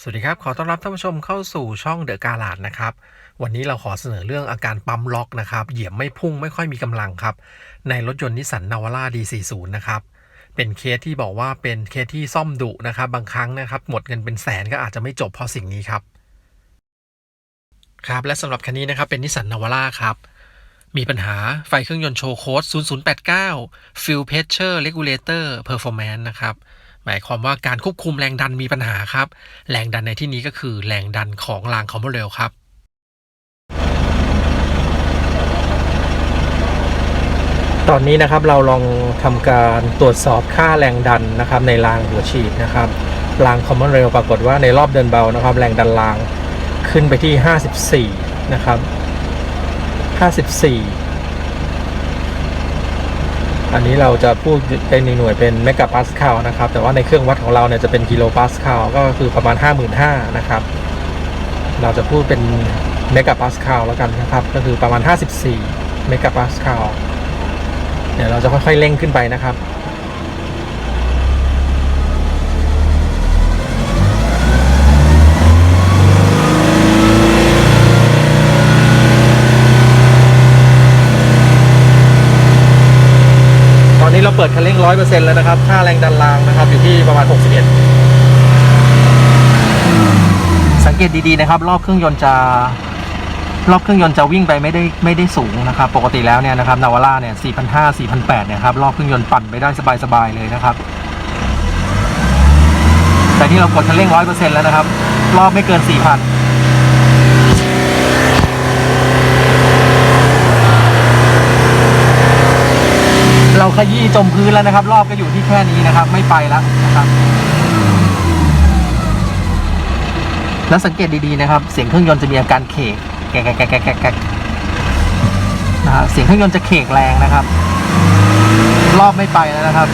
สวัสดีครับ ขอต้อนรับท่านผู้ชมเข้าสู่ช่องเดอะกาลาดนะครับ วันนี้เราขอเสนอเรื่องอาการปั๊มล็อกนะครับ เหยียบไม่พุ่งไม่ค่อยมีกำลังครับ ในรถยนต์นิสสันนาวาร่า D40 นะครับ เป็นเคสที่บอกว่าเป็นเคสที่ซ่อมดุนะครับ บางครั้งนะครับ หมดเงินเป็นแสนก็อาจจะไม่จบเพราะสิ่งนี้ครับ ครับ และสำหรับคันนี้นะครับเป็นนิสสันนาวาร่าครับ มีปัญหาไฟเครื่องยนต์โชว์โค้ด0089 Fuel Pressure Regulator Performance นะครับ หมายความว่าการควบคุมแรงดันมีปัญหาครับ แรงดันในที่นี้ก็คือแรงดันของรางคอมโบเรลครับตอนนี้นะครับเราลองทำการตรวจสอบค่าแรงดันนะครับในรางหัวฉีดนะครับรางคอมมอนเรลปรากฏว่าในรอบเดินเบานะครับ แรงดันรางขึ้นไปที่ 54 นะครับ 54 อันนี้เราจะพูดเป็นหน่วยเป็นเมกะปาสคาลนะครับ แต่ว่าในเครื่องวัดของเราเนี่ยจะเป็นกิโลปาสคาลก็คือประมาณ 55,000นะครับ เราจะพูดเป็นเมกะปาสคาลแล้วกันนะครับ ก็คือประมาณ 54เมกะปาสคาลเดี๋ยวเราจะค่อยๆเร่งขึ้นไปนะครับ เปิดคันเร่งร้อยเปอร์เซ็นต์แล้วนะครับ ค่าแรงดันรางนะครับ อยู่ที่ประมาณ 61 สังเกตดีๆนะครับ รอบเครื่องยนต์จะรอบเครื่องยนต์จะวิ่งไปไม่ได้ไม่ได้สูงนะครับ ปกติแล้วเนี่ยนะครับนาวาร่าเนี่ย4,500 4,800เนี่ยครับรอบเครื่องยนต์ปั่นไปได้สบายๆเลยนะครับ แต่ที่เรากดคันเร่งร้อยเปอร์เซ็นต์แล้วนะครับ รอบไม่เกิน4,000 เราขยี้จมพื้นแล้วนะครับ รอบก็อยู่ที่แค่นี้นะครับ ไม่ไปแล้วนะครับ แล้วสังเกตดีๆนะครับ เสียงเครื่องยนต์จะมีอาการเขกแกกแกกแกแกกแกกนะฮะเสียงเครื่องยนต์จะเขกแรงนะครับ รอบไม่ไปแล้วนะครับ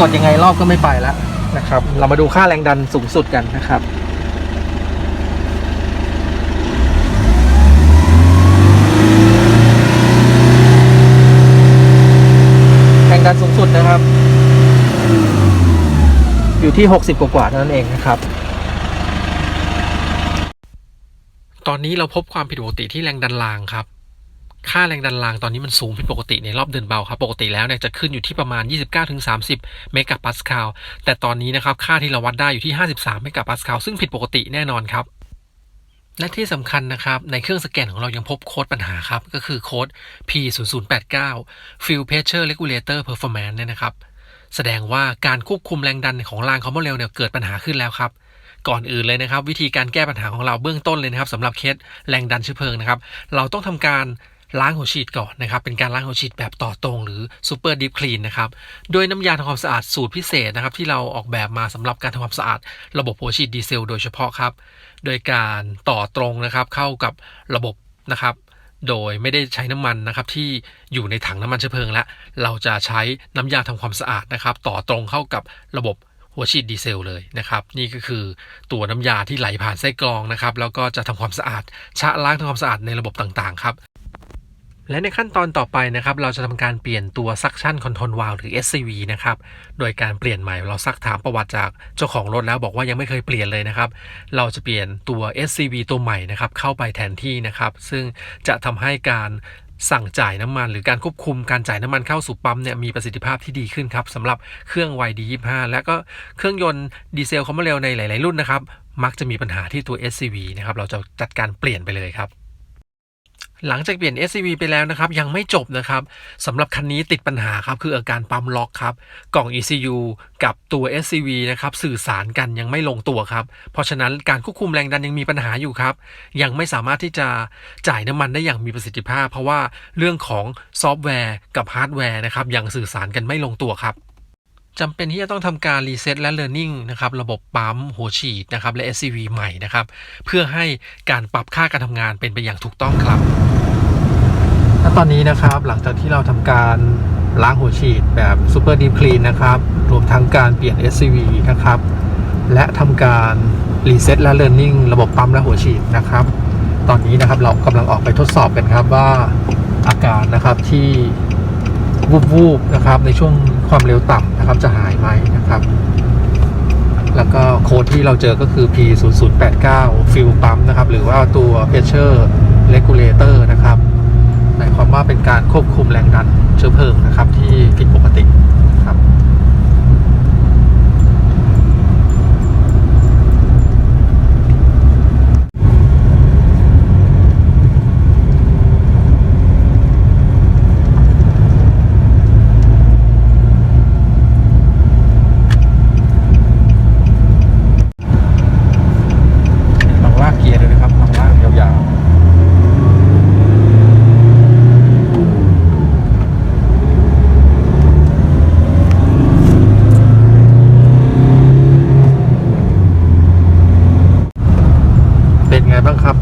กดยังไงรอบก็ไม่ไปแล้วนะครับ เรามาดูค่าแรงดันสูงสุดกันนะครับ แรงดันสูงสุดนะครับ อยู่ที่ 60 กว่าๆเท่านั้นเองนะครับตอนนี้เราพบความผิดปกติที่แรงดันรางครับ ค่าแรงดันรางตอนนี้มันสูงผิดปกติในรอบเดินเบาครับ ปกติแล้วเนี่ยจะขึ้นอยู่ที่ประมาณ 29-30 เมกะปาสคาล แต่ตอนนี้นะครับค่าที่เราวัดได้อยู่ที่ 53 เมกะปาสคาล ซึ่งผิดปกติแน่นอนครับ และที่สำคัญนะครับ ในเครื่องสแกนของเรายังพบโค้ดปัญหาครับ ก็คือโค้ด P0089 Fuel Pressure Regulator Performance เนี่ยนะครับ แสดงว่าการควบคุมแรงดันของรางคอมโบเรลเนี่ยเกิดปัญหาขึ้นแล้วครับ ก่อนอื่นเลยนะครับ วิธีการแก้ปัญหาของเราเบื้องต้นเลยนะครับสำหรับเคสแรงดันเชื้อเพลิงนะครับ เราต้องทำการล้างหัวฉีดก่อนนะครับ เป็นการล้างหัวฉีดแบบต่อตรงหรือ Super Deep Clean นะครับ โดยน้ำยาทำความสะอาดสูตรพิเศษนะครับ ที่เราออกแบบมาสำหรับการทำความสะอาด ระบบหัวฉีดดีเซล โดยเฉพาะครับ โดยการต่อตรงนะครับเข้ากับระบบนะครับ โดยไม่ได้ใช้น้ำมันนะครับที่อยู่ในถังน้ำมันเชื้อเพลิงและเราจะใช้น้ำยาทำความสะอาดนะครับ ต่อตรงเข้ากับระบบหัวฉีดดีเซลเลยนะครับ นี่ก็คือตัวน้ำยาที่ไหลผ่านไส้กรองนะครับ แล้วก็จะทำความสะอาดชะล้างทำความสะอาดในระบบต่างๆครับ และในขั้นตอนต่อไปนะครับ เราจะทำการเปลี่ยนตัว suction control valve หรือ SCV นะครับ โดยการเปลี่ยนใหม่เราซักถามประวัติจากเจ้าของรถแล้วบอกว่ายังไม่เคยเปลี่ยนเลยนะครับ เราจะเปลี่ยนตัว SCV ตัวใหม่นะครับ เข้าไปแทนที่นะครับ ซึ่งจะทำให้การสั่งจ่ายน้ำมันหรือการควบคุมการจ่ายน้ำมันเข้าสู่ปั๊มเนี่ยมีประสิทธิภาพที่ดีขึ้นครับสำหรับเครื่อง YD25 และก็เครื่องยนต์ดีเซลคอมเมอร์เรลในหลาย ๆ รุ่นนะครับมักจะมีปัญหาที่ตัว SCV นะครับเราจะจัดการเปลี่ยนไปเลยครับ หลังจากเปลี่ยน SCV ไปแล้วนะครับ ยังไม่จบนะครับสำหรับคันนี้ติดปัญหาครับคืออาการปั๊มล็อกครับ กล่อง ECU กับตัว SCV นะครับสื่อสารกันยังไม่ลงตัวครับ เพราะฉะนั้นการควบคุมแรงดันยังมีปัญหาอยู่ครับ ยังไม่สามารถที่จะจ่ายน้ำมันได้อย่างมีประสิทธิภาพ เพราะว่าเรื่องของซอฟต์แวร์กับฮาร์ดแวร์นะครับยังสื่อสารกันไม่ลงตัวครับ จำเป็นที่จะต้องทำการรีเซ็ตและ Learning นะครับระบบปั๊มหัวฉีดนะครับและ SCV ใหม่นะครับเพื่อให้การปรับค่าการทำงานเป็นไปอย่างถูกต้องครับและตอนนี้นะครับหลังจากที่เราทำการล้างหัวฉีดแบบ Super Deep Clean นะครับรวมทั้งการเปลี่ยน SCV นะครับและทำการรีเซ็ตและ Learning ระบบปั๊มและหัวฉีดนะครับตอนนี้นะครับเรากำลังออกไปทดสอบกันครับว่าอาการนะครับที่ วูบๆนะครับในช่วงความเร็วต่ำนะครับจะหายไหมนะครับ แล้วก็โค้ดที่เราเจอก็คือ P 0 0 8 9 Fuel Pump นะครับ หรือว่าตัว Pressure Regulator นะครับหมายความว่าเป็นการควบคุมแรงดันเชื้อเพลิงนะครับที่ผิดปกติครับ ลองลากเกียร์ดูนะครับลองลากยาวๆ เป็นไงบ้างครับ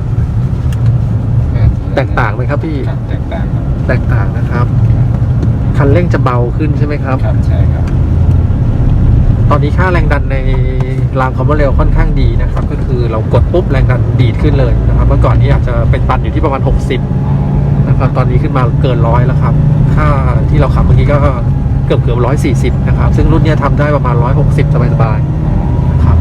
แต กต่างไหมครับพี่ครับแตกต่างครับแตกต่างนะครับ คันเร่งจะเบาขึ้นใช่ไหมครับ ครับใช่ครับ ตอนนี้ค่าแรงดันในรางความเร็วค่อนข้างดีนะครับ ก็คือเรากดปุ๊บแรงดันดีดขึ้นเลยนะครับ เมื่อก่อนนี้อาจจะเป็นตันอยู่ที่ประมาณ 60 นะครับ ตอนนี้ขึ้นมาเกินร้อยแล้วครับ ค่าที่เราขับเมื่อกี้ก็เกือบเกือบร้อยสี่สิบนะครับ ซึ่งรุ่นเนี้ยทำได้ประมาณร้อยหกสิบสบายๆนะครับ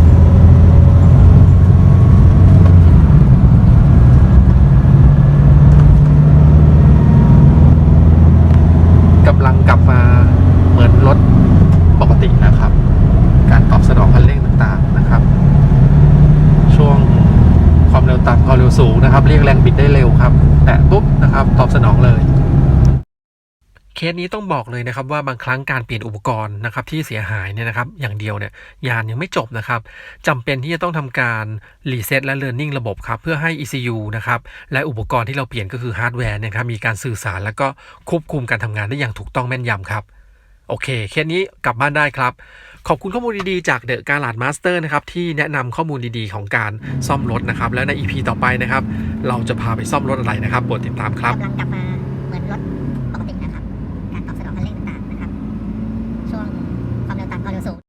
กำลังกลับมาเหมือนรถปกตินะครับ การตอบสนองคันเร่งต่างๆนะครับ ช่วงความเร็วต่ำความเร็วสูงนะครับ เรียกแรงบิดได้เร็วครับ แตะปุ๊บนะครับตอบสนองเลยเคสนี้ต้องบอกเลยนะครับว่าบางครั้งการเปลี่ยนอุปกรณ์นะครับที่เสียหายเนี่ยนะครับอย่างเดียวเนี่ยยานยังไม่จบนะครับจำเป็นที่จะต้องทำการรีเซ็ตและ Learning ระบบครับเพื่อให้ ECU นะครับและอุปกรณ์ที่เราเปลี่ยนก็คือฮาร์ดแวร์เนะครับมีการสื่อสารแล้วก็ควบคุมการทำงานได้อย่างถูกต้องแม่นยำครับ โอเคเคสนี้กลับบ้านได้ครับ ขอบคุณข้อมูลดีๆจากเดอะการ a ดมาสเตอร์นะครับที่แนะนำข้อมูลดีๆของการซ่อมรถนะครับ และใน EP ต่อไปนะครับ เราจะพาไปซ่อมรถอะไรนะครับโปรดติดตามครับ กำลังกลับมาเหมือนรถ